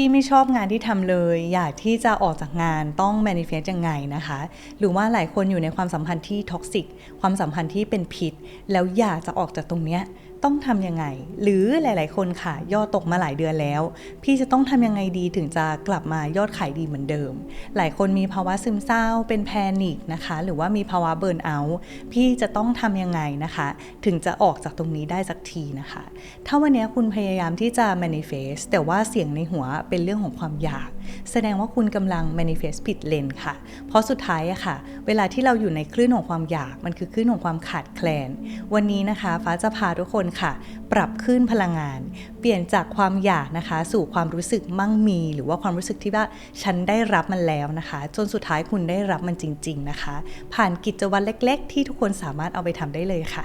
ที่ไม่ชอบงานที่ทำเลย อยากที่จะออกจากงานต้อง manifest ยังไงนะคะ หรือว่าหลายคนอยู่ในความสัมพันธ์ที่ท็อกซิกความสัมพันธ์ที่เป็นพิษ แล้วอยากจะออกจากตรงเนี้ย ต้องทำยังไง หรือหลาย ๆ คนค่ะ ยอดตกมาหลายเดือนแล้ว พี่จะต้องทำยังไงดีถึงจะกลับมายอดขายดีเหมือนเดิม หลายคนมีภาวะซึมเศร้า เป็นแพนิคนะคะ หรือว่ามีภาวะเบิร์นเอาท์พี่จะต้องทำยังไงนะคะ ถึงจะออกจากตรงนี้ได้สักทีนะคะ ถ้าวันนี้คุณพยายามที่จะ manifest แต่ว่าเสียงในหัวเป็นเรื่องของความอยาก แสดงว่าคุณกำลัง manifest ผิดเลนค่ะ เพราะสุดท้ายอะค่ะ เวลาที่เราอยู่ในคลื่นของความอยากมันคือคลื่นของความขาดแคลน วันนี้นะคะ ฟ้าจะพาทุกคนค่ะ ปรับขึ้นพลังงาน เปลี่ยนจากความอยากนะคะ สู่ความรู้สึกมั่งมี หรือว่าความรู้สึกที่ว่าฉันได้รับมันแล้วนะคะ จนสุดท้ายคุณได้รับมันจริง ๆ นะคะ ผ่านกิจวัตรเล็ก ๆ ที่ทุกคนสามารถเอาไปทำได้เลยค่ะ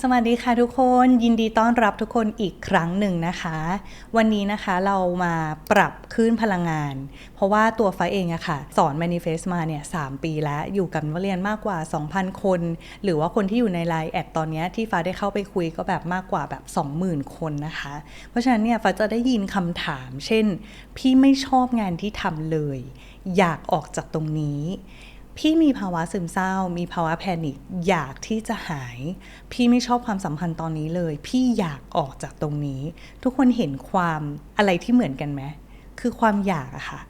สวัสดีค่ะทุกคนยินดีต้อนรับทุกคนอีกครั้งหนึ่งนะคะ วันนี้นะคะเรามาปรับคลื่นพลังงาน เพราะว่าตัวฟ้าเองอะค่ะ สอน manifest มาเนี่ยสปีแล้ว อยู่กับนักเรียนมากกว่า 2,000 คน หรือว่าคนที่อยู่ในไลน์แอดตอนนี้ที่ฟ้าได้เข้าไปคุยก็แบบมากกว่าแบบ 20,000 คนนะคะ เพราะฉะนั้นเนี่ยฟ้าจะได้ยินคำถาม เช่น พี่ไม่ชอบงานที่ทำเลย อยากออกจากตรงนี้ พี่มีภาวะซึมเศร้า มีภาวะแพนิคอยากที่จะหาย พี่ไม่ชอบความสัมพันธ์ตอนนี้เลย พี่อยากออกจากตรงนี้ ทุกคนเห็นความอะไรที่เหมือนกันไหมคือความอยากอะค่ะ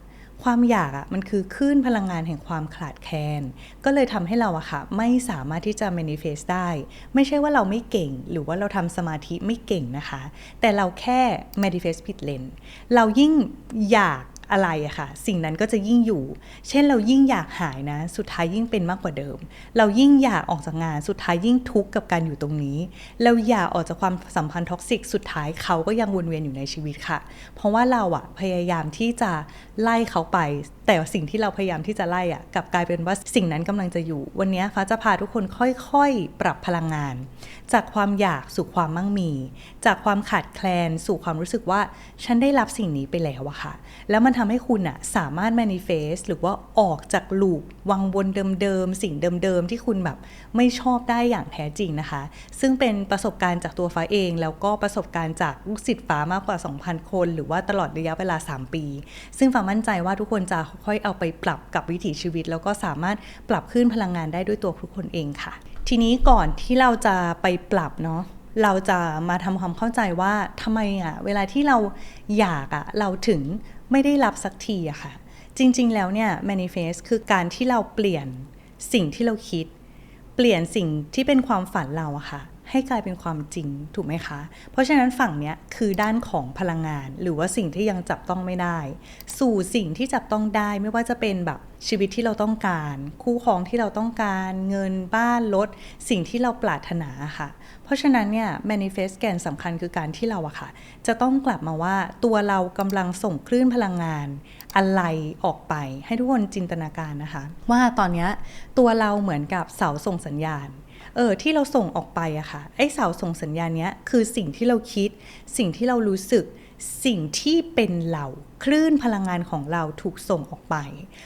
ความอยากอะมันคือคลื่นพลังงานแห่งความขาดแคลนก็เลยทำให้เราอะค่ะ ไม่สามารถที่จะ manifest ได้ ไม่ใช่ว่าเราไม่เก่ง หรือว่าเราทำสมาธิไม่เก่งนะคะ แต่เราแค่ manifest ผิดเลนเรายิ่งอยาก อะไรอะค่ะ สิ่งนั้นก็จะยิ่งอยู่ เช่นเรายิ่งอยากหายนะ สุดท้ายยิ่งเป็นมากกว่าเดิม เรายิ่งอยากออกจากงานสุดท้ายยิ่งทุกข์กับการอยู่ตรงนี้ เราอยากออกจากความสัมพันธ์ท็อกซิกสุดท้ายเขาก็ยังวนเวียนอยู่ในชีวิตค่ะ เพราะว่าเราอะพยายามที่จะไล่เขาไป แต่สิ่งที่เราพยายามที่จะไล่อะกลับกลายเป็นว่าสิ่งนั้นกำลังจะอยู่ วันนี้ฟ้าจะพาทุกคนค่อยๆ ปรับพลังงาน จากความอยากสู่ความมั่งมี จากความขาดแคลน สู่ความรู้สึกว่าฉันได้รับสิ่งนี้ไปแล้วอะค่ะ แล้วมันทำให้คุณอะสามารถ manifest หรือว่าออกจากลูปวังวนเดิมๆ สิ่งเดิมๆ ที่คุณแบบไม่ชอบได้อย่างแท้จริงนะคะ ซึ่งเป็นประสบการณ์จากตัวฟ้าเอง แล้วก็ประสบการณ์จากลูกศิษย์ฟ้ามากกว่า 2,000 คน หรือว่าตลอดระยะเวลา 3 ปี ซึ่งฟ้ามั่นใจว่าทุกคนจะค่อยๆเอาไปปรับกับวิถีชีวิต แล้วก็สามารถปรับขึ้นพลังงานได้ด้วยตัวทุกคนเองค่ะ ทีนี้ก่อนที่เราจะไปปรับเนาะเราจะมาทำความเข้าใจว่าทำไมอะเวลาที่เราอยากอะเราถึงไม่ได้รับสักทีอะค่ะ จริง ๆ แล้วเนี่ย manifest คือการที่เราเปลี่ยนสิ่งที่เราคิด เปลี่ยนสิ่งที่เป็นความฝันเราอะค่ะ ให้กลายเป็นความจริงถูกไหมคะ เพราะฉะนั้นฝั่งเนี้ยคือด้านของพลังงาน หรือว่าสิ่งที่ยังจับต้องไม่ได้ สู่สิ่งที่จับต้องได้ไม่ว่าจะเป็นแบบชีวิตที่เราต้องการ คู่ครองที่เราต้องการ เงินบ้านรถสิ่งที่เราปรารถนาค่ะเพราะฉะนั้นเนี่ย manifest แกนสำคัญคือการที่เราอะค่ะ จะต้องกลับมาว่าตัวเรากำลังส่งคลื่นพลังงาน อะไรออกไปให้ทุกคนจินตนาการนะคะ ว่าตอนนี้ตัวเราเหมือนกับเสาส่งสัญญาณเออที่เราส่งออกไปอะค่ะไอ้เสาส่งสัญญาณเนี้ยคือสิ่งที่เราคิด สิ่งที่เรารู้สึก สิ่งที่เป็นเราคลื่นพลังงานของเราถูกส่งออกไป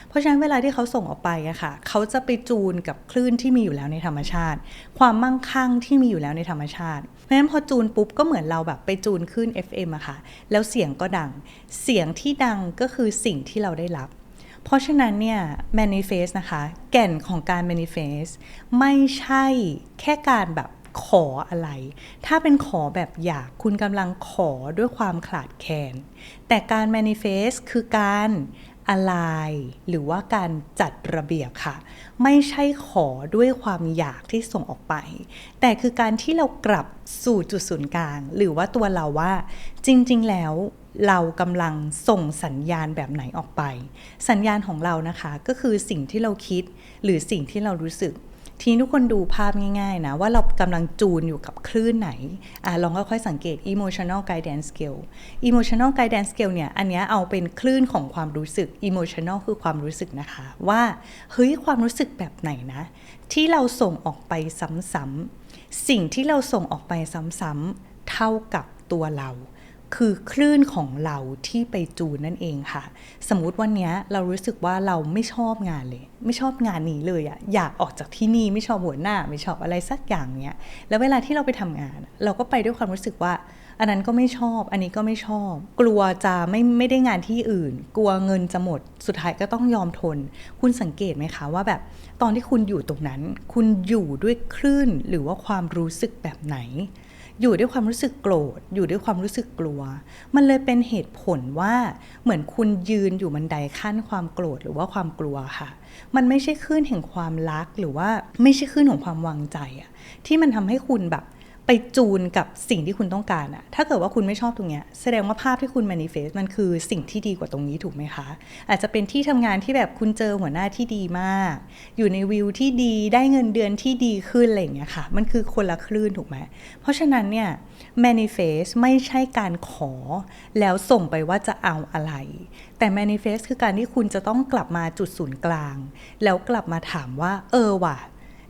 เพราะฉะนั้นเวลาที่เขาส่งออกไปอะค่ะ เขาจะไปจูนกับคลื่นที่มีอยู่แล้วในธรรมชาติ ความมั่งคั่งที่มีอยู่แล้วในธรรมชาติ เพราะฉะนั้นพอจูนปุ๊บก็เหมือนเราแบบไปจูนคลื่น FM อะค่ะ แล้วเสียงก็ดัง เสียงที่ดังก็คือสิ่งที่เราได้รับ เพราะฉะนั้นเนี่ย manifest นะคะ แก่นของการ manifest ไม่ใช่แค่การแบบ ขออะไร ถ้าเป็นขอแบบอยากคุณกำลังขอด้วยความขาดแคลน แต่การ manifest คือการอะไรหรือว่าการจัดระเบียบค่ะ ไม่ใช่ขอด้วยความอยากที่ส่งออกไป แต่คือการที่เรากลับสู่จุดศูนย์กลาง หรือว่าตัวเราว่า จริง ๆ แล้วเรากำลังส่งสัญญาณแบบไหนออกไป สัญญาณของเรานะคะ ก็คือสิ่งที่เราคิดหรือสิ่งที่เรารู้สึก ทีนี้ทุกคนดูภาพง่ายๆนะ ว่าเรากำลังจูนอยู่กับคลื่นไหนอะลองค่อยๆสังเกต emotional guidance scale emotional guidance scale เนี่ย อันเนี้ยเอาเป็นคลื่นของความรู้สึก emotional คือความรู้สึกนะคะ ว่าเฮ้ยความรู้สึกแบบไหนนะ ที่เราส่งออกไปซ้ำๆสิ่งที่เราส่งออกไปซ้ำๆเท่ากับตัวเรา คือคลื่นของเราที่ไปจูนนั่นเองค่ะ สมมุติวันนี้เรารู้สึกว่าเราไม่ชอบงานเลย ไม่ชอบงานนี้เลยอะอยากออกจากที่นี่ไม่ชอบหัวหน้า ไม่ชอบอะไรสักอย่างเนี้ยแล้วเวลาที่เราไปทำงาน เราก็ไปด้วยความรู้สึกว่า อันนั้นก็ไม่ชอบ อันนี้ก็ไม่ชอบ กลัวจะไม่ไม่ได้งานที่อื่น กลัวเงินจะหมดสุดท้ายก็ต้องยอมทน คุณสังเกตไหมคะว่าแบบตอนที่คุณอยู่ตรงนั้น คุณอยู่ด้วยคลื่นหรือว่าความรู้สึกแบบไหน อยู่ด้วยความรู้สึกโกรธ อยู่ด้วยความรู้สึกกลัว มันเลยเป็นเหตุผลว่าเหมือนคุณยืนอยู่บันไดขั้นความโกรธหรือว่าความกลัวค่ะ มันไม่ใช่ขึ้นแห่งความรักหรือว่าไม่ใช่ขึ้นของความวางใจอะที่มันทำให้คุณแบบ ไปจูนกับสิ่งที่คุณต้องการอะถ้าเกิดว่าคุณไม่ชอบตรงเนี้ยแสดงว่าภาพที่คุณ manifest มันคือสิ่งที่ดีกว่าตรงนี้ถูกไหมคะ อาจจะเป็นที่ทำงานที่แบบคุณเจอหัวหน้าที่ดีมาก อยู่ในวิวที่ดีได้เงินเดือนที่ดีขึ้นอะไรอย่างเงี้ยค่ะ มันคือคนละคลื่นถูกไหม เพราะฉะนั้นเนี่ย manifest ไม่ใช่การขอ แล้วส่งไปว่าจะเอาอะไร แต่ manifest คือการที่คุณจะต้องกลับมาจุดศูนย์กลาง แล้วกลับมาถามว่า เออว่ะ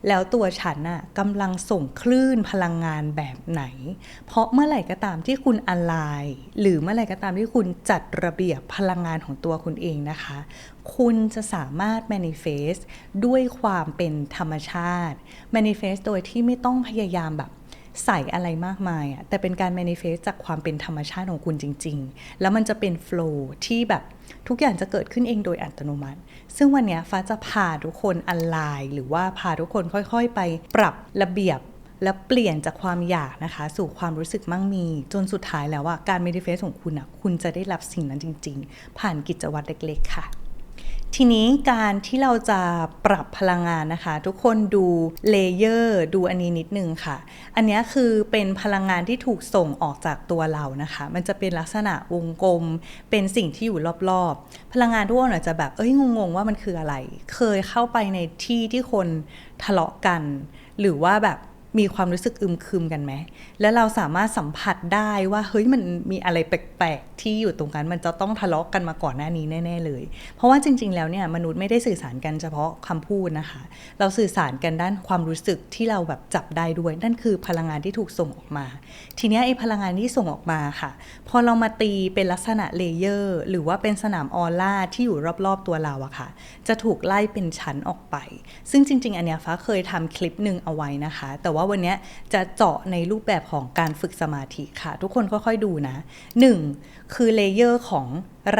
แล้วตัวฉันน่ะกำลังส่งคลื่นพลังงานแบบไหน เพราะเมื่อไหร่ก็ตามที่คุณอะไรหรือเมื่อไหร่ก็ตามที่คุณจัดระเบียบพลังงานของตัวคุณเองนะคะ คุณจะสามารถ manifest ด้วยความเป็นธรรมชาติ manifest โดยที่ไม่ต้องพยายามแบบใส่อะไรมากมายอะแต่เป็นการ manifest จากความเป็นธรรมชาติของคุณจริง ๆ แล้วมันจะเป็น flow ที่แบบทุกอย่างจะเกิดขึ้นเองโดยอัตโนมัติ ซึ่งวันนี้ฟ้าจะพาทุกคนออนไลน์หรือว่าพาทุกคนค่อยๆ ไปปรับระเบียบและเปลี่ยนจากความอยากนะคะ สู่ความรู้สึกมั่งมี จนสุดท้ายแล้วว่าการเมดิเฟสของคุณอะคุณจะได้รับสิ่งนั้นจริง ๆ ผ่านกิจวัตรเล็ก ๆ ค่ะ ทีนี้การที่เราจะปรับพลังงานนะคะ ทุกคนดูเลเยอร์ดูอันนี้นิดนึงค่ะ อันนี้คือเป็นพลังงานที่ถูกส่งออกจากตัวเรานะคะ มันจะเป็นลักษณะวงกลม เป็นสิ่งที่อยู่รอบๆ พลังงานทุกคนอาจจะแบบเอ้ยงงๆว่ามันคืออะไร เคยเข้าไปในที่ที่คนทะเลาะกัน หรือว่าแบบ มีความรู้สึกอึมครึมกันไหม แล้วเราสามารถสัมผัสได้ว่าเฮ้ยมันมีอะไรแปลกๆที่อยู่ตรงนั้นมันจะต้องทะเลาะกันมาก่อนหน้านี้แน่ ๆ เลย เพราะว่าจริง ๆ แล้วเนี่ยมนุษย์ไม่ได้สื่อสารกันเฉพาะคำพูดนะคะ เราสื่อสารกันด้านความรู้สึกที่เราแบบจับได้ด้วย นั่นคือพลังงานที่ถูกส่งออกมา ทีนี้ไอ้พลังงานที่ส่งออกมาค่ะ พอเรามาตีเป็นลักษณะเลเยอร์หรือว่าเป็นสนามออร่าที่อยู่รอบๆตัวเราอะค่ะ จะถูกไล่เป็นชั้นออกไป ซึ่งจริง ๆ อันเนี้ยฟ้าเคยทำคลิปหนึ่งเอาไว้นะคะ แต่ว่าวันนี้จะเจาะในรูปแบบของการฝึกสมาธิค่ะ ทุกคนค่อยๆดูนะ 1. คือเลเยอร์ของ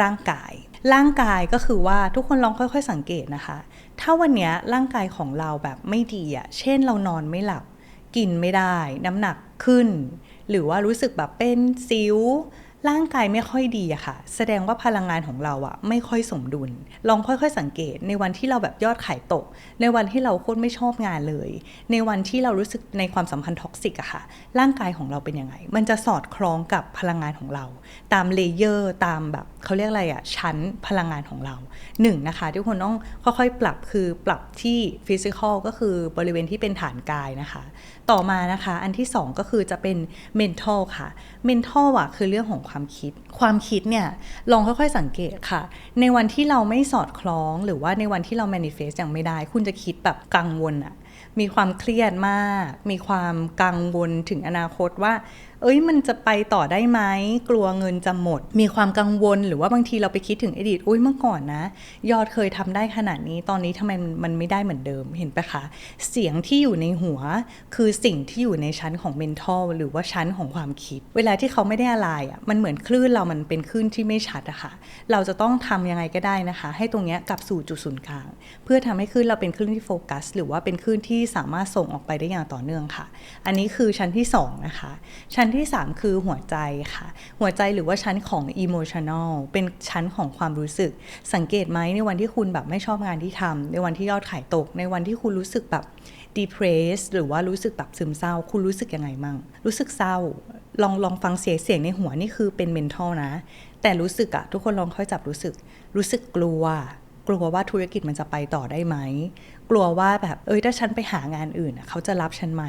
ร่างกาย ร่างกายก็คือว่าทุกคนลองค่อย ๆ สังเกตนะคะ ถ้าวันนี้ร่างกายของเราแบบไม่ดีอะเช่นเรานอนไม่หลับ กินไม่ได้ น้ำหนักขึ้น หรือว่ารู้สึกแบบเป็นสิว ร่างกายไม่ค่อยดีอะค่ะ แสดงว่าพลังงานของเราอะไม่ค่อยสมดุล ลองค่อยๆสังเกต ในวันที่เราแบบยอดขายตก ในวันที่เราโคตรไม่ชอบงานเลย ในวันที่เรารู้สึกในความสัมพันธ์ท็อกซิกอะค่ะ ร่างกายของเราเป็นยังไง มันจะสอดคล้องกับพลังงานของเรา ตามเลเยอร์ ตามแบบเขาเรียกอะไรอะชั้นพลังงานของเราหนึ่งนะคะทุกคนต้องค่อยๆปรับคือปรับที่ฟิสิกอลก็คือบริเวณที่เป็นฐานกายนะคะต่อมานะคะ อันที่ 2 ก็คือจะเป็น mental ค่ะ mental อะคือเรื่องของความคิด ความคิดเนี่ยลองค่อยๆสังเกตค่ะ ในวันที่เราไม่สอดคล้อง หรือว่าในวันที่เรา manifest ยังไม่ได้ คุณจะคิดแบบกังวลอะ มีความเครียดมาก มีความกังวลถึงอนาคตว่า เอ้ยมันจะไปต่อได้ไหมกลัวเงินจะหมด มีความกังวลหรือว่าบางทีเราไปคิดถึงอดีตอุ้ยเมื่อก่อนนะ ยอดเคยทำได้ขนาดนี้ตอนนี้ทำไมมันไม่ได้เหมือนเดิมเห็นปะคะเสียงที่อยู่ในหัว คือสิ่งที่อยู่ในชั้นของ mental หรือว่าชั้นของความคิด เวลาที่เขาไม่ได้อะไรอะมันเหมือนคลื่นเรามันเป็นคลื่นที่ไม่ชัดอะคะ่ะเราจะต้องทำยังไงก็ได้นะคะ ให้ตรงเนี้ยกลับสู่จุดศูนย์กลาง เพื่อทำให้คลื่นเราเป็นคลื่นที่โฟกัส หรือว่าเป็นคลื่นที่ที่สามารถส่งออกไปได้อย่างต่อเนื่องค่ะ อันนี้คือชั้นที่2นะคะ ชั้นที่ 3 คือหัวใจค่ะ หัวใจหรือว่าชั้นของ emotional เป็นชั้นของความรู้สึก สังเกตไหมในวันที่คุณแบบไม่ชอบงานที่ทำในวันที่ยอดขายตก ในวันที่คุณรู้สึกแบบ depressed หรือว่ารู้สึกแบบซึมเศร้า คุณรู้สึกยังไงมั่ง รู้สึกเศร้า ลองลองฟังเสียงเสียงในหัวนี่คือเป็น mental นะ แต่รู้สึกอะทุกคนลองค่อยจับรู้สึก รู้สึกกลัว กลัวว่าธุรกิจมันจะไปต่อได้ไหม กลัวว่าแบบเอ้ยถ้าฉันไปหางานอื่นเขาจะรับฉันไหม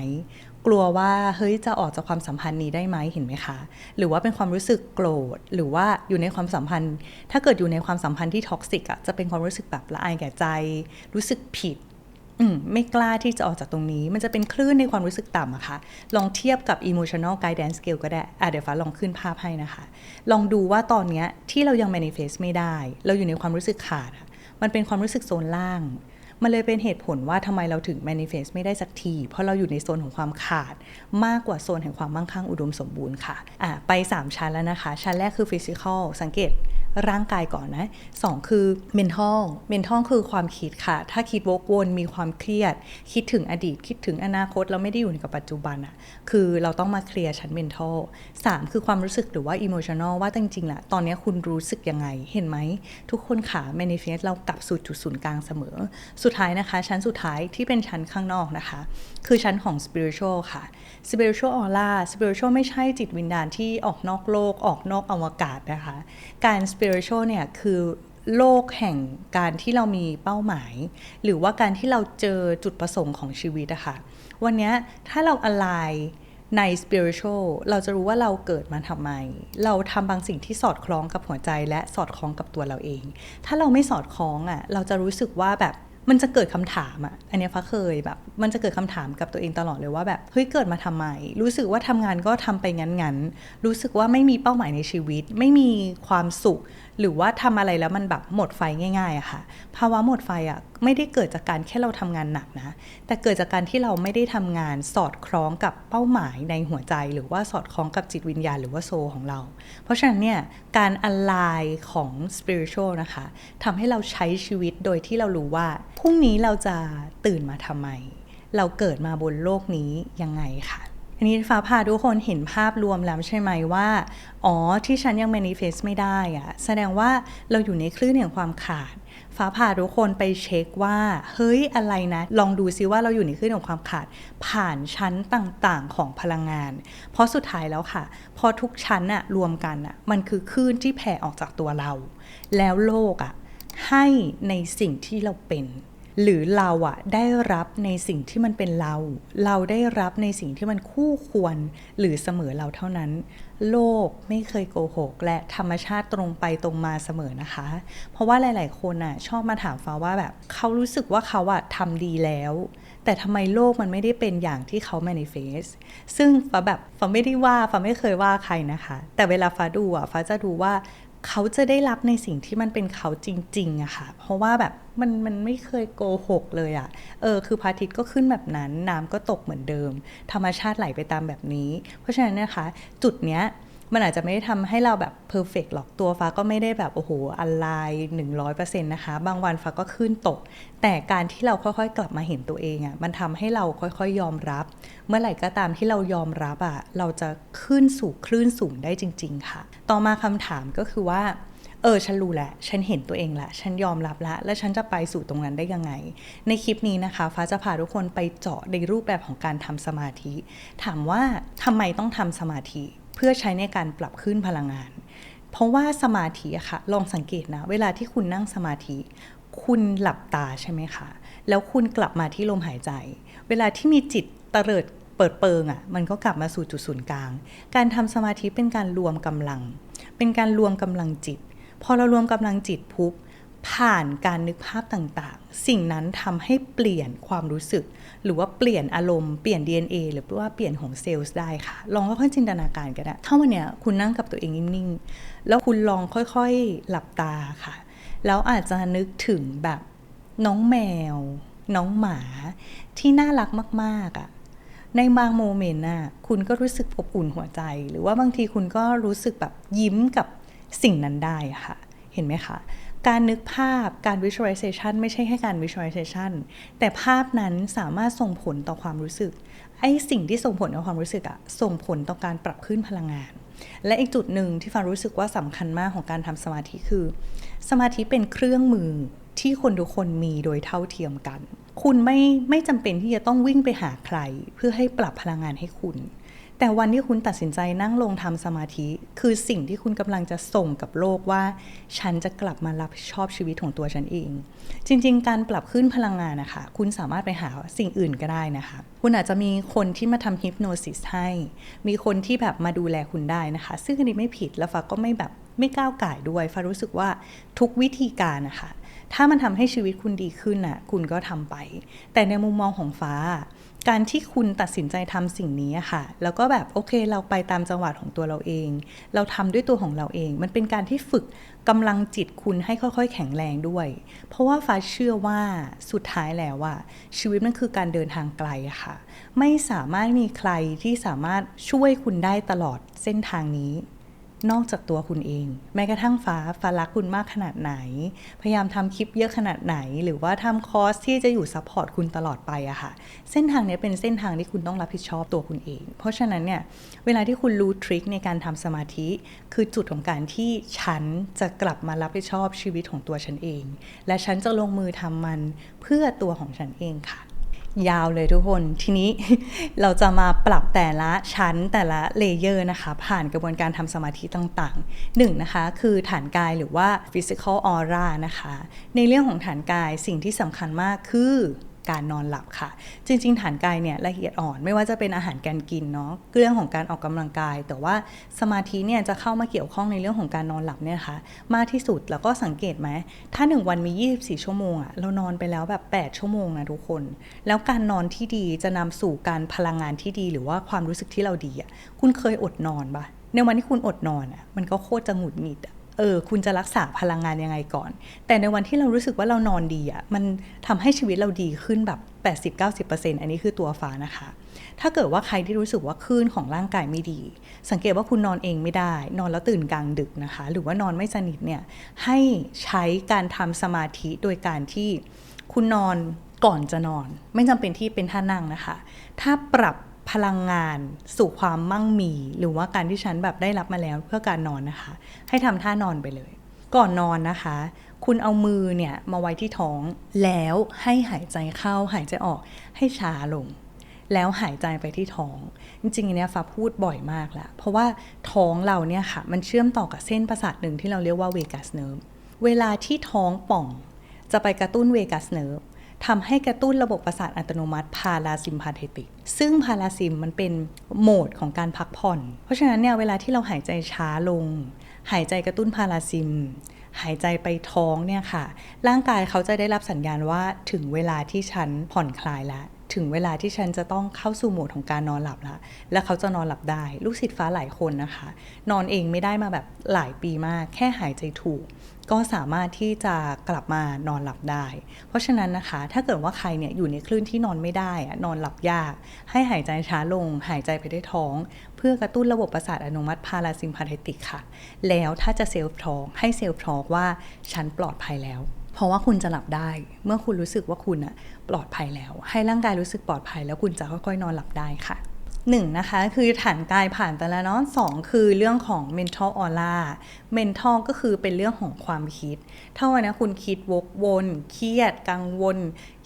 กลัวว่าเฮ้ยจะออกจากความสัมพันธ์นี้ได้ไหมเห็นไหมคะ หรือว่าเป็นความรู้สึกโกรธหรือว่าอยู่ในความสัมพันธ์ ถ้าเกิดอยู่ในความสัมพันธ์ที่ท็อกซิกอะจะเป็นความรู้สึกแบบละอายแก่ใจ รู้สึกผิดอืมไม่กล้าที่จะออกจากตรงนี้ มันจะเป็นคลื่นในความรู้สึกต่ำอะคะ่ะ ลองเทียบกับ emotional guidance scale ก็ได้อะเดี๋ยวฟ้าลองขึ้นภาพให้นะคะ ลองดูว่าตอนนี้ที่เรายัง manifest ไม่ได้ เราอยู่ในความรู้สึกขาด มันเป็นความรู้สึกโซนล่าง มันเลยเป็นเหตุผลว่าทำไมเราถึง manifest ไม่ได้สักที เพราะเราอยู่ในโซนของความขาด มากกว่าโซนแห่งความมั่งคั่งอุดมสมบูรณ์ค่ะอะไป 3 ชั้นแล้วนะคะ ชั้นแรกคือ physical สังเกต ร่างกายก่อนนะสองคือ mental mental คือความคิดค่ะ ถ้าคิดวกวนมีความเครียด คิดถึงอดีต คิดถึงอนาคตเราไม่ได้อยู่กับปัจจุบันอะคือเราต้องมาเคลียร์ชั้น mental สามคือความรู้สึกหรือว่า emotional ว่าจริงๆแหละตอนนี้คุณรู้สึกยังไงเห็นไหม ทุกคนขา manifest เรากลับสู่จุดศูนย์กลางเสมอ สุดท้ายนะคะ ชั้นสุดท้ายที่เป็นชั้นข้างนอกนะคะ คือชั้นของ spiritual ค่ะ spiritual aura spiritual ไม่ใช่จิตวิญญาณที่ออกนอกโลกออกนอกอวกาศนะคะ การ spiritual เนี่ยคือโลกแห่งการที่เรามีเป้าหมาย หรือว่าการที่เราเจอจุดประสงค์ของชีวิตอะค่ะวันนี้ถ้าเราอ l i g n ใน spiritual เราจะรู้ว่าเราเกิดมาทำไม เราทำบางสิ่งที่สอดคล้องกับหัวใจและสอดคล้องกับตัวเราเอง ถ้าเราไม่สอดคล้องอะเราจะรู้สึกว่าแบบ มันจะเกิดคำถามอะ อันนี้ฟ้าเคยแบบ มันจะเกิดคำถามกับตัวเองตลอดเลยว่าแบบ เฮ้ย เกิดมาทำไม รู้สึกว่าทำงานก็ทำไปงั้นๆ รู้สึกว่าไม่มีเป้าหมายในชีวิต ไม่มีความสุข หรือว่าทำอะไรแล้วมันแบบหมดไฟง่ายๆอะค่ะ ภาวะหมดไฟอะไม่ได้เกิดจากการแค่เราทำงานหนักนะ แต่เกิดจากการที่เราไม่ได้ทำงานสอดคล้องกับเป้าหมายในหัวใจ หรือว่าสอดคล้องกับจิตวิญญาณหรือว่าโซของเรา เพราะฉะนั้นเนี่ย การอ l i ของ spiritual นะคะทำให้เราใช้ชีวิตโดยที่เรารู้ว่าพรุ่งนี้เราจะตื่นมาทำไม เราเกิดมาบนโลกนี้ยังไงค่ะอันนี้ฟ้าพาทุกคนเห็นภาพรวมแล้วใช่ไหมว่า อ๋อที่ฉันยัง manifest ไม่ได้อะแสดงว่าเราอยู่ในคลื่นแห่งความขาด ฟ้าพาทุกคนไปเช็คว่า เฮ้ยอะไรนะ ลองดูซิว่าเราอยู่ในคลื่นของความขาด ผ่านชั้นต่างๆของพลังงาน เพราะสุดท้ายแล้วค่ะ พอทุกชั้นอะรวมกันอะมันคือคลื่นที่แผ่ออกจากตัวเรา แล้วโลกอะ ให้ในสิ่งที่เราเป็น หรือเราอะได้รับในสิ่งที่มันเป็นเรา เราได้รับในสิ่งที่มันคู่ควร หรือเสมอเราเท่านั้น โลกไม่เคยโกหก และธรรมชาติตรงไปตรงมาเสมอนะคะ เพราะว่าหลาย ๆ คนอะชอบมาถามฟ้าว่าแบบเขารู้สึกว่าเขาอะทำดีแล้ว แต่ทำไมโลกมันไม่ได้เป็นอย่างที่เขา manifest ซึ่งฟ้าแบบฟ้าไม่ได้ว่าฟ้าไม่เคยว่าใครนะคะ แต่เวลาฟ้าดูอะฟ้าจะดูว่า เขาจะได้รับในสิ่งที่มันเป็นเขาจริงๆอะค่ะ เพราะว่าแบบมันมันไม่เคยโกหกเลยอะเออคือพระอาทิตย์ก็ขึ้นแบบนั้น น้ำก็ตกเหมือนเดิม ธรรมชาติไหลไปตามแบบนี้ เพราะฉะนั้นนะคะ จุดเนี้ย มันอาจจะไม่ได้ทำให้เราแบบเพอร์เฟกหรอกตัวฟ้าก็ไม่ได้แบบโอ้โหอะไรหนึ่งร้อยเปอร์เซ็นต์นะคะ บางวันฟ้าก็ขึ้นตก แต่การที่เราค่อยๆ กลับมาเห็นตัวเองอะ่ะมันทำให้เราค่อยๆ ยอมรับ เมื่อไหร่ก็ตามที่เรายอมรับอะ่ะเราจะขึ้นสู่คลื่นสูงได้จริง ๆ ค่ะ ต่อมาคำถามก็คือว่าเออฉันรู้แหละ ฉันเห็นตัวเองละ ฉันยอมรับละ แล้วฉันจะไปสู่ตรงนั้นได้ยังไง ในคลิปนี้นะคะ ฟ้าจะพาทุกคนไปเจาะในรูปแบบของการทำสมาธิ ถามว่าทำไมต้องทำสมาธิ เพื่อใช้ในการปรับขึ้นพลังงาน เพราะว่าสมาธิอะค่ะ ลองสังเกตนะ เวลาที่คุณนั่งสมาธิ คุณหลับตาใช่ไหมคะ แล้วคุณกลับมาที่ลมหายใจ เวลาที่มีจิตเตลิดเปิดเปิงอะ่ะ มันก็กลับมาสู่จุดศูนย์กลาง การทำสมาธิเป็นการรวมกำลัง เป็นการรวมกำลังจิต พอเรารวมกำลังจิตปุ๊บ ผ่านการนึกภาพต่างๆ สิ่งนั้นทำให้เปลี่ยนความรู้สึก หรือว่าเปลี่ยนอารมณ์เปลี่ยน DNA หรือว่าเปลี่ยนของเซลล์ได้ค่ะ ลองค่อยๆจินตนาการก็ได้ถ้าวันเนี้ยคุณนั่งกับตัวเองนิ่งๆ แล้วคุณลองค่อยๆหลับตาค่ะ แล้วอาจจะนึกถึงแบบน้องแมว น้องหมาที่น่ารักมากๆอะ่ะในบางโมเมนต์น่ะคุณก็รู้สึกอบอุ่นหัวใจ หรือว่าบางทีคุณก็รู้สึกแบบยิ้มกับสิ่งนั้นได้ค่ะ เห็นไหมคะ การนึกภาพการ visualization ไม่ใช่แค่การ visualization แต่ภาพนั้นสามารถส่งผลต่อความรู้สึก ไอ้สิ่งที่ส่งผลต่อความรู้สึกอะส่งผลต่อการปรับขึ้นพลังงาน และอีกจุดหนึ่งที่ฟ้ารู้สึกว่าสำคัญมากของการทำสมาธิคือ สมาธิเป็นเครื่องมือที่คนทุกคนมีโดยเท่าเทียมกัน คุณไม่ไม่จำเป็นที่จะต้องวิ่งไปหาใคร เพื่อให้ปรับพลังงานให้คุณ แต่วันที่คุณตัดสินใจนั่งลงทำสมาธิ คือสิ่งที่คุณกำลังจะส่งกับโลกว่า ฉันจะกลับมารับชอบชีวิตของตัวฉันเอง จริง ๆ การปรับขึ้นพลังงานนะคะ คุณสามารถไปหาสิ่งอื่นก็ได้นะคะ คุณอาจจะมีคนที่มาทำฮิปโนซิสให้ มีคนที่แบบมาดูแลคุณได้นะคะ ซึ่งอันนี้ไม่ผิดแล้วฟ้าก็ไม่แบบไม่ก้าวไก่ายด้วยฟ้ารู้สึกว่าทุกวิธีการนะคะถ้ามันทำให้ชีวิตคุณดีขึ้นน่ะ คุณก็ทำไป แต่ในมุมมองของฟ้า การที่คุณตัดสินใจทำสิ่งนี้ค่ะ แล้วก็แบบโอเคเราไปตามจังหวะของตัวเราเอง เราทำด้วยตัวของเราเอง มันเป็นการที่ฝึกกำลังจิตคุณให้ค่อยๆ แข็งแรงด้วย เพราะว่าฟ้าเชื่อว่าสุดท้ายแล้วว่าชีวิตมันคือการเดินทางไกลค่ะ ไม่สามารถมีใครที่สามารถช่วยคุณได้ตลอดเส้นทางนี้ นอกจากตัวคุณเอง แม้กระทั่งฟ้าฟ้ารักคุณมากขนาดไหน พยายามทำคลิปเยอะขนาดไหน หรือว่าทำคอร์สที่จะอยู่ซัพพอร์ตคุณตลอดไปอะค่ะ เส้นทางนี้เป็นเส้นทางที่คุณต้องรับผิดชอบตัวคุณเอง เพราะฉะนั้นเนี่ยเวลาที่คุณรู้ทริคในการทำสมาธิ คือจุดของการที่ฉันจะกลับมารับผิดชอบชีวิตของตัวฉันเอง และฉันจะลงมือทำมันเพื่อตัวของฉันเองค่ะ ยาวเลยทุกคน ทีนี้เราจะมาปรับแต่ละชั้นแต่ละเลเยอร์นะคะ ผ่านกระบวนการทำสมาธิต่างๆหนึ่งนะคะคือฐานกายหรือว่า physical aura นะคะ ในเรื่องของฐานกายสิ่งที่สำคัญมากคือ การนอนหลับค่ะ จริง ๆ ฐานกายเนี่ยละเอียดอ่อนไม่ว่าจะเป็นอาหารการกินเนาะเรื่องของการออกกำลังกาย แต่ว่าสมาธิเนี่ยจะเข้ามาเกี่ยวข้องในเรื่องของการนอนหลับเนี่ยค่ะมากที่สุดแล้วก็สังเกตไหมถ้า 1 วันมี 24 ชั่วโมงอะเรานอนไปแล้วแบบ 8 ชั่วโมงนะทุกคน แล้วการนอนที่ดีจะนำสู่การพลังงานที่ดี หรือว่าความรู้สึกที่เราดีอะคุณเคยอดนอนปะในวันที่คุณอดนอนอะมันก็โคตรจะหงุดหงิดอะ เออคุณจะรักษาพลังงานยังไงก่อน แต่ในวันที่เรารู้สึกว่าเรานอนดีอะ่ะมันทำให้ชีวิตเราดีขึ้นแบบ 80-90%อันนี้คือตัวฟ้านะคะ ถ้าเกิดว่าใครที่รู้สึกว่าคลื่นของร่างกายไม่ดี สังเกตว่าคุณนอนเองไม่ได้ นอนแล้วตื่นกลางดึกนะคะ หรือว่านอนไม่สนิทเนี่ยให้ใช้การทำสมาธิโดยการที่คุณนอนก่อนจะนอน ไม่จำเป็นที่เป็นท่านั่งนะคะ ถ้าปรับ พลังงานสู่ความมั่งมี หรือว่าการที่ฉันแบบได้รับมาแล้วเพื่อการนอนนะคะ ให้ทำท่านอนไปเลย ก่อนนอนนะคะ คุณเอามือเนี่ยมาไว้ที่ท้องแล้วให้หายใจเข้าหายใจออกให้ช้าลง แล้วหายใจไปที่ท้อง จริงๆเนี้ยฟ้าพูดบ่อยมากแล้วเพราะว่าท้องเราเนี่ยค่ะ มันเชื่อมต่อกับเส้นประสาทหนึ่งที่เราเรียกว่าเวกัสเนิร์ฟเวลาที่ท้องป่อง จะไปกระตุ้นเวกัสเนิร์ฟ ทำให้กระตุ้นระบบประสาทอัตโนมัติพาราซิมพาเทติก ซึ่งพาราซิมมันเป็นโหมดของการพักผ่อน เพราะฉะนั้นเนี่ยเวลาที่เราหายใจช้าลง หายใจกระตุ้นพาราซิม หายใจไปท้องเนี่ยค่ะ ร่างกายเขาจะได้รับสัญญาณว่าถึงเวลาที่ฉันผ่อนคลายแล้ว ถึงเวลาที่ฉันจะต้องเข้าสู่โหมดของการนอนหลับแล้วและเขาจะนอนหลับได้ ลูกศิษย์ฟ้าหลายคนนะคะ นอนเองไม่ได้มาแบบหลายปีมาก แค่หายใจถูก ก็สามารถที่จะกลับมานอนหลับได้ เพราะฉะนั้นนะคะ ถ้าเกิดว่าใครเนี่ยอยู่ในคลื่นที่นอนไม่ได้อะนอนหลับยาก ให้หายใจช้าลง หายใจไปได้ท้อง เพื่อกระตุ้นระบบประสาทอนุมัติพาราซิมพาเทติกค่ะ แล้วถ้าจะเซลฟ์ทอล์กให้เซลฟ์ทอล์กว่าฉันปลอดภัยแล้ว เพราะว่าคุณจะหลับได้ เมื่อคุณรู้สึกว่าคุณอะปลอดภัยแล้ว ให้ร่างกายรู้สึกปลอดภัย แล้วคุณจะค่อยๆนอนหลับได้ค่ะหนึ่งนะคะคือฐานกายผ่านไปแล้วเนาะสองคือเรื่องของ mental aura mental ก็คือเป็นเรื่องของความคิด ถ้าวันนี้คุณคิดวกวน เครียด กังวล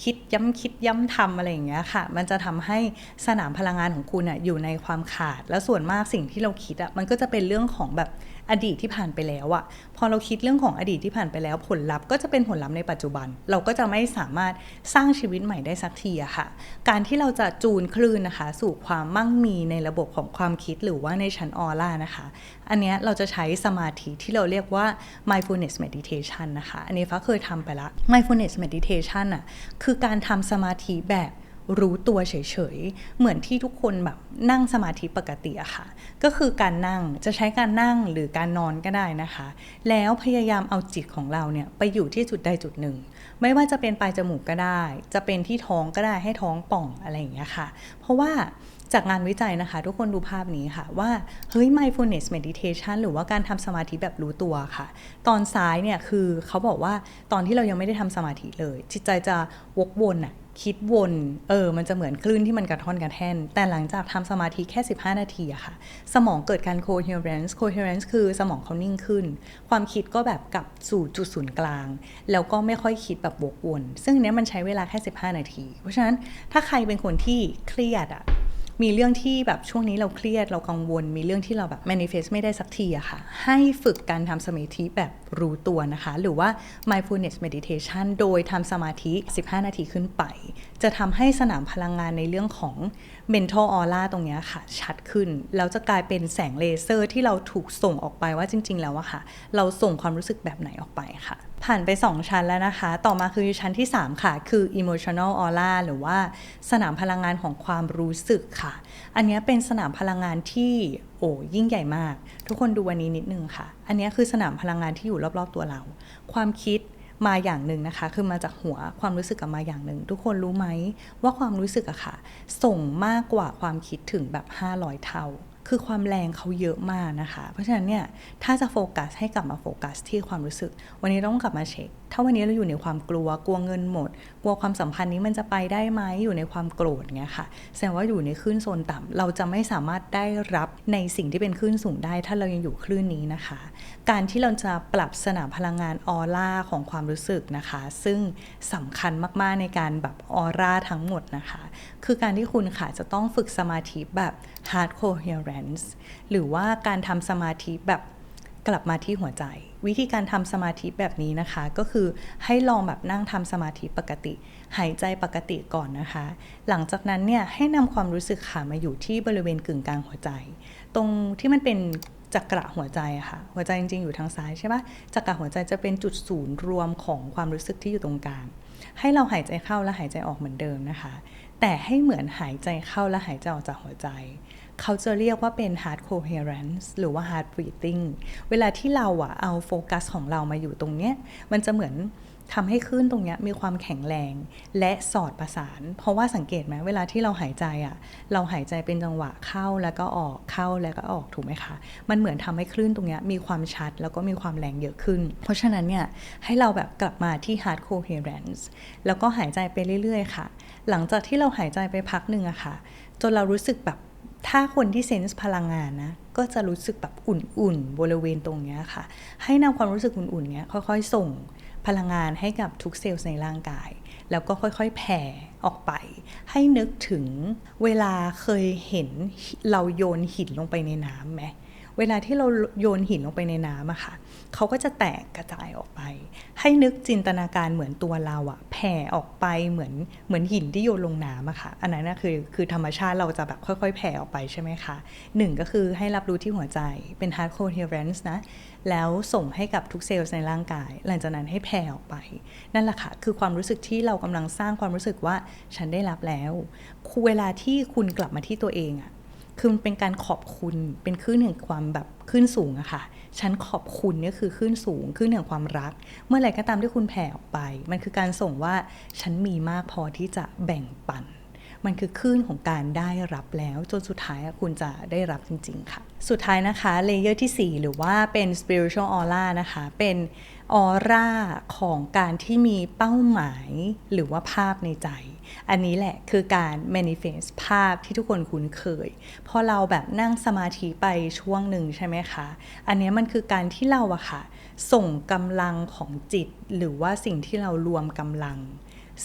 คิดย้ำคิดย้ำทำอะไรอย่างเงี้ยค่ะ มันจะทำให้สนามพลังงานของคุณอะอยู่ในความขาด แล้วส่วนมากสิ่งที่เราคิดอะมันก็จะเป็นเรื่องของแบบ อดีตที่ผ่านไปแล้วอะพอเราคิดเรื่องของอดีตที่ผ่านไปแล้ว ผลลัพธ์ก็จะเป็นผลลัพธ์ในปัจจุบัน เราก็จะไม่สามารถสร้างชีวิตใหม่ได้สักทีอะค่ะ การที่เราจะจูนคลื่นนะคะ สู่ความมั่งมีในระบบของความคิดหรือว่าในชั้นออร่านะคะ อันนี้เราจะใช้สมาธิที่เราเรียกว่า mindfulness meditation นะคะ อันนี้ฟ้าเคยทำไปละ mindfulness meditation อะคือการทำสมาธิแบบ รู้ตัวเฉยๆ เหมือนที่ทุกคนแบบนั่งสมาธิปกติอะค่ะ ก็คือการนั่งจะใช้การนั่งหรือการนอนก็ได้นะคะ แล้วพยายามเอาจิตของเราเนี่ยไปอยู่ที่จุดใดจุดหนึ่ง ไม่ว่าจะเป็นปลายจมูกก็ได้ จะเป็นที่ท้องก็ได้ให้ท้องป่องอะไรอย่างเงี้ยค่ะ เพราะว่าจากงานวิจัยนะคะ ทุกคนดูภาพนี้ค่ะว่า เฮ้ย mindfulness meditation หรือว่าการทำสมาธิแบบรู้ตัวค่ะ ตอนซ้ายเนี่ยคือเขาบอกว่าตอนที่เรายังไม่ได้ทำสมาธิเลย จิตใจจะวกวนอะ คิดวนเออมันจะเหมือนคลื่นที่มันกระท่อนกระแท่น แต่หลังจากทำสมาธิแค่ 15 นาทีอะค่ะ สมองเกิดการ coherence coherence คือสมองเขานิ่งขึ้น ความคิดก็แบบกลับสู่จุดศูนย์กลาง แล้วก็ไม่ค่อยคิดแบบวกวน ซึ่งเนี้ยมันใช้เวลาแค่ 15 นาที เพราะฉะนั้นถ้าใครเป็นคนที่เครียดอะ มีเรื่องที่แบบช่วงนี้เราเครียดเรากังวล มีเรื่องที่เราแบบ manifest ไม่ได้สักทีอะค่ะ ให้ฝึกการทำสมาธิแบบรู้ตัวนะคะ หรือว่า mindfulness meditation โดยทำสมาธิ 15 นาทีขึ้นไป จะทำให้สนามพลังงานในเรื่องของ mental aura ตรงเนี้ยค่ะ ชัดขึ้น แล้วจะกลายเป็นแสงเลเซอร์ที่เราถูกส่งออกไปว่าจริง ๆ แล้วอะค่ะ เราส่งความรู้สึกแบบไหนออกไปค่ะผ่านไป 2 ชั้นแล้วนะคะ ต่อมาคือชั้นที่ 3 ค่ะ คือ emotional aura หรือว่าสนามพลังงานของความรู้สึกค่ะ อันนี้เป็นสนามพลังงานที่โอ้ยิ่งใหญ่มาก ทุกคนดูวันนี้นิดนึงค่ะ อันนี้คือสนามพลังงานที่อยู่รอบๆตัวเรา ความคิดมาอย่างหนึ่งนะคะ คือมาจากหัวความรู้สึกกับมาอย่างหนึ่ง ทุกคนรู้ไหมว่าความรู้สึกอะค่ะ ส่งมากกว่าความคิดถึงแบบ 500 เท่า คือความแรงเขาเยอะมากนะคะ เพราะฉะนั้นเนี่ยถ้าจะโฟกัสให้กลับมาโฟกัสที่ความรู้สึก วันนี้ต้องกลับมาเช็คถ้าวันนี้เราอยู่ในความกลัวกลัวเงินหมด กลัวความสัมพันธ์นี้มันจะไปได้ไหมอยู่ในความโกรธเงี้ยค่ะ แสดงว่าอยู่ในคลื่นโซนต่ำเราจะไม่สามารถได้รับในสิ่งที่เป็นคลื่นสูงได้ ถ้าเรายังอยู่คลื่นนี้นะคะ การที่เราจะปรับสนามพลังงานออร่าของความรู้สึกนะคะ ซึ่งสำคัญมากๆในการแบบออร่าทั้งหมดนะคะ คือการที่คุณค่ะจะต้องฝึกสมาธิแบบ hard coherence หรือว่าการทำสมาธิแบบกลับมาที่หัวใจ วิธีการทำสมาธิแบบนี้นะคะ ก็คือให้ลองแบบนั่งทำสมาธิปกติ หายใจปกติก่อนนะคะ หลังจากนั้นเนี่ยให้นำความรู้สึกค่ะมาอยู่ที่บริเวณกึ่งกลางหัวใจ ตรงที่มันเป็นจักระหัวใจอะค่ะ หัวใจจริงๆอยู่ทางซ้ายใช่ปะจักระหัวใจจะเป็นจุดศูนย์รวมของความรู้สึกที่อยู่ตรงกลาง ให้เราหายใจเข้าและหายใจออกเหมือนเดิมนะคะ แต่ให้เหมือนหายใจเข้าและหายใจออกจากหัวใจ เขาจะเรียกว่าเป็น heart coherence หรือว่า heart breathing เวลาที่เราอะเอาโฟกัสของเรามาอยู่ตรงเนี้ย มันจะเหมือนทำให้คลื่นตรงนี้มีความแข็งแรงและสอดประสาน เพราะว่าสังเกตไหมเวลาที่เราหายใจอะเราหายใจเป็นจังหวะเข้าแล้วก็ออกเข้าแล้วก็ออกถูกไหมคะ มันเหมือนทำให้คลื่นตรงนี้มีความชัดแล้วก็มีความแรงเยอะขึ้น เพราะฉะนั้นเนี่ยให้เราแบบกลับมาที่ heart coherence แล้วก็หายใจไปเรื่อยๆ ค่ะ หลังจากที่เราหายใจไปพักหนึ่งอะค่ะ จนเรารู้สึกแบบ ถ้าคนที่เซนส์พลังงานนะ ก็จะรู้สึกแบบอุ่นๆ บริเวณตรงเนี้ยค่ะ ให้นำความรู้สึกอุ่นๆเนี้ยค่อยๆ ส่งพลังงานให้กับทุกเซลล์ในร่างกาย แล้วก็ค่อยๆ แผ่ออกไป ให้นึกถึงเวลาเคยเห็นเราโยนหินลงไปในน้ำไหมเวลาที่เราโยนหินลงไปในน้ำอะค่ะ เขาก็จะแตกกระจายออกไป ให้นึกจินตนาการเหมือนตัวเราอะแผ่ออกไปเหมือนเหมือนหินที่โยนลงน้ำอะค่ะ อันนั้นนะคือคือธรรมชาติเราจะแบบค่อยๆ แผ่ออกไปใช่ไหมคะหนึ่งก็คือให้รับรู้ที่หัวใจเป็น heart coherence นะ แล้วส่งให้กับทุกเซลล์ในร่างกาย หลังจากนั้นให้แผ่ออกไป นั่นแหละค่ะ คือความรู้สึกที่เรากำลังสร้างความรู้สึกว่าฉันได้รับแล้วเวลาที่คุณกลับมาที่ตัวเองอะ คือมันเป็นการขอบคุณเป็นคลื่นแห่งความแบบขึ้นสูงอะค่ะฉันขอบคุณนี่คือขึ้นสูงขึ้นแห่งความรัก เมื่อไหร่ก็ตามที่คุณแผ่ออกไป มันคือการส่งว่าฉันมีมากพอที่จะแบ่งปัน มันคือคลื่นของการได้รับแล้วจนสุดท้ายคุณจะได้รับจริง ๆ ค่ะ สุดท้ายนะคะเลเยอร์ที่ 4 หรือว่าเป็น spiritual aura นะคะ เป็นออร่าของการที่มีเป้าหมายหรือว่าภาพในใจ อันนี้แหละคือการ manifest ภาพที่ทุกคนคุ้นเคย พอเราแบบนั่งสมาธิไปช่วงหนึ่งใช่ไหมคะ อันนี้มันคือการที่เราอะค่ะ ส่งกำลังของจิต หรือว่าสิ่งที่เรารวมกำลัง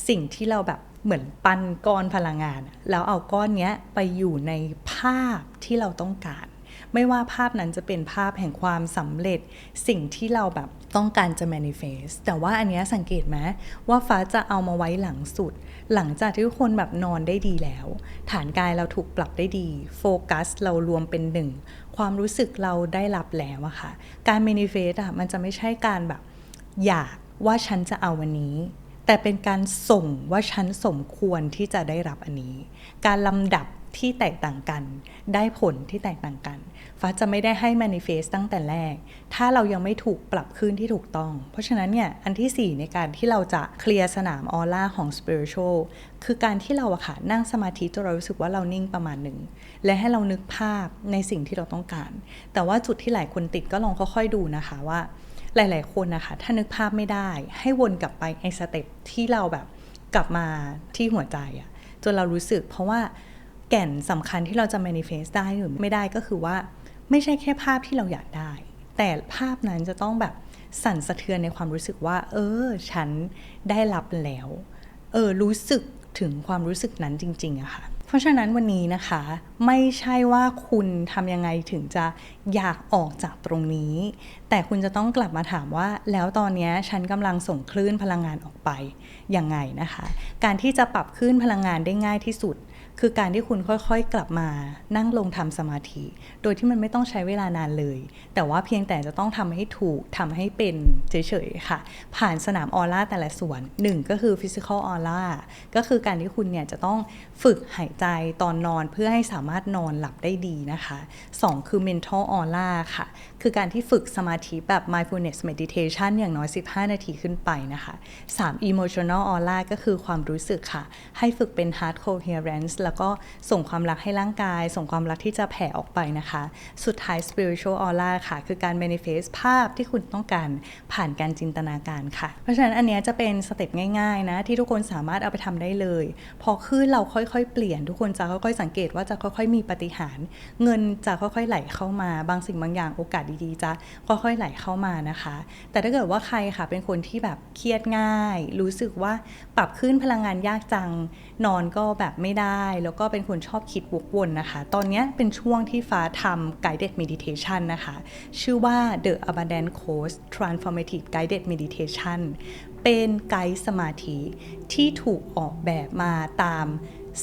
สิ่งที่เราแบบเหมือนปั้นก้อนพลังงาน แล้วเอาก้อนเนี้ยไปอยู่ในภาพที่เราต้องการ ไม่ว่าภาพนั้นจะเป็นภาพแห่งความสำเร็จ สิ่งที่เราแบบ ต้องการจะ manifest แต่ว่าอันนี้สังเกตไหมว่าฟ้าจะเอามาไว้หลังสุด หลังจากที่ทุกคนแบบนอนได้ดีแล้ว ฐานกายเราถูกปรับได้ดี โฟกัสเรารวมเป็นหนึ่ง ความรู้สึกเราได้รับแล้วอะค่ะ การ manifest อะมันจะไม่ใช่การแบบอยากว่าฉันจะเอาวันนี้ แต่เป็นการส่งว่าฉันสมควรที่จะได้รับอันนี้ การลำดับที่แตกต่างกัน ได้ผลที่แตกต่างกัน ฟ้าจะไม่ได้ให้ manifest ตั้งแต่แรก ถ้าเรายังไม่ถูกปรับขึ้นที่ถูกต้อง เพราะฉะนั้นเนี่ย อันที่ 4 ในการที่เราจะเคลียร์สนามออร่าของ spiritual คือการที่เราอะค่ะนั่งสมาธิจนเรารู้สึกว่าเรานิ่งประมาณหนึ่ง และให้เรานึกภาพในสิ่งที่เราต้องการ แต่ว่าจุดที่หลายคนติดก็ลองค่อยๆดูนะคะว่า หลาย ๆ คนนะคะ ถ้านึกภาพไม่ได้ ให้วนกลับไปไอ้สเต็ปที่เราแบบกลับมาที่หัวใจอะจนเรารู้สึกเพราะว่าแก่นสำคัญที่เราจะ manifest ได้หรือไม่ได้ก็คือว่า ไม่ใช่แค่ภาพที่เราอยากได้ แต่ภาพนั้นจะต้องแบบสั่นสะเทือนในความรู้สึกว่า เออ ฉันได้รับแล้ว เออ รู้สึกถึงความรู้สึกนั้นจริง ๆอะค่ะ เพราะฉะนั้นวันนี้นะคะ ไม่ใช่ว่าคุณทำยังไงถึงจะอยากออกจากตรงนี้ แต่คุณจะต้องกลับมาถามว่า แล้วตอนนี้ฉันกำลังส่งคลื่นพลังงานออกไปยังไงนะคะ การที่จะปรับคลื่นพลังงานได้ง่ายที่สุด คือการที่คุณค่อยๆ กลับมานั่งลงทำสมาธิ โดยที่มันไม่ต้องใช้เวลานานเลย แต่ว่าเพียงแต่จะต้องทำให้ถูกทำให้เป็นเฉยๆค่ะ ผ่านสนามออร่าแต่ละส่วนหนึ่งก็คือ physical aura ก็คือการที่คุณเนี่ยจะต้องฝึกหายใจตอนนอนเพื่อให้สามารถนอนหลับได้ดีนะคะสองคือ mental aura ค่ะ คือการที่ฝึกสมาธิแบบ mindfulness meditation อย่างน้อย 15 นาทีขึ้นไปนะคะสาม emotional aura ก็คือความรู้สึกค่ะ ให้ฝึกเป็น heart coherence แล้วก็ส่งความรักให้ร่างกาย ส่งความรักที่จะแผ่ออกไปนะคะ สุดท้าย spiritual aura ค่ะ คือการ manifest ภาพที่คุณต้องการผ่านการจินตนาการค่ะ เพราะฉะนั้นอันเนี้ยจะเป็นสเต็ปง่ายๆนะ ที่ทุกคนสามารถเอาไปทำได้เลย พอขึ้นเราค่อยๆ เปลี่ยนทุกคนจะค่อยๆ สังเกตว่าจะค่อยๆ มีปฏิหาร เงินจะค่อยๆ ไหลเข้ามา บางสิ่งบางอย่างโอกาสดีๆ จะค่อยๆไหลเข้ามานะคะ แต่ถ้าเกิดว่าใครค่ะเป็นคนที่แบบเครียดง่าย รู้สึกว่าปรับขึ้นพลังงานยากจัง นอนก็แบบไม่ได้ แล้วก็เป็นคนชอบคิดวกวนนะคะ ตอนนี้เป็นช่วงที่ฟ้าทำ guided meditation นะคะ ชื่อว่า The Abundant Course Transformative Guided Meditation เป็นไกด์สมาธิที่ถูกออกแบบมาตาม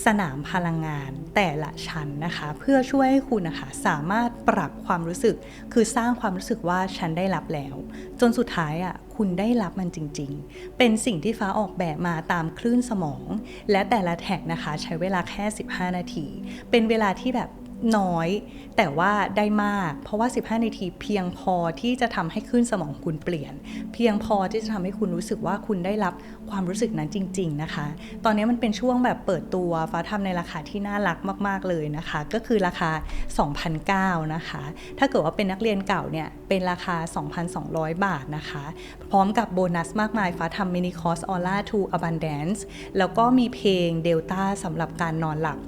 สนามพลังงานแต่ละชั้นนะคะ เพื่อช่วยให้คุณนะคะสามารถปรับความรู้สึก คือสร้างความรู้สึกว่าฉันได้รับแล้ว จนสุดท้ายอะคุณได้รับมันจริง ๆ เป็นสิ่งที่ฟ้าออกแบบมาตามคลื่นสมอง และแต่ละแท็กนะคะ ใช้เวลาแค่ 15 นาที เป็นเวลาที่แบบ น้อย แต่ว่าได้มาก เพราะว่า 15 นาทีเพียงพอที่จะทำให้คลื่นสมองคุณเปลี่ยน เพียงพอที่จะทำให้คุณรู้สึกว่าคุณได้รับความรู้สึกนั้นจริง ๆ นะคะ ตอนนี้มันเป็นช่วงแบบเปิดตัวฟ้าทำในราคาที่น่ารักมาก ๆ เลยนะคะ ก็คือราคา 2,009นะคะ ถ้าเกิดว่าเป็นนักเรียนเก่าเนี่ยเป็นราคา 2,200 บาทนะคะ พร้อมกับโบนัสมากมายฟ้าทำมินิคอร์สออร่าทูอ Abundance แล้วก็มีเพลงเดลต้าสำหรับการนอนหลับ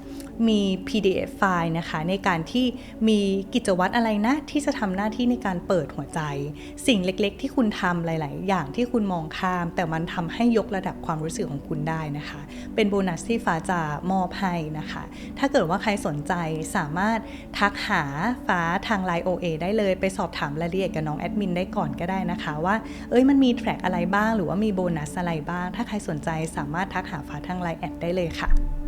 มี PDF ไฟล์นะคะ ในการที่มีกิจวัตรอะไรนะ ที่จะทำหน้าที่ในการเปิดหัวใจ สิ่งเล็กๆ ที่คุณทำหลาย ๆ อย่างที่คุณมองข้าม แต่มันทำให้ยกระดับความรู้สึกของคุณได้นะคะ เป็นโบนัสที่ฟ้าจะมอบให้นะคะ ถ้าเกิดว่าใครสนใจสามารถทักหาฟ้าทาง Line OA ได้เลยไปสอบถามรายละเอียดกับน้องแอดมินได้ก่อนก็ได้นะคะว่าเอ้ยมันมีแทร็กอะไรบ้างหรือว่ามีโบนัสอะไรบ้าง ถ้าใครสนใจสามารถทักหาฟ้าทาง Line แอดได้เลยค่ะ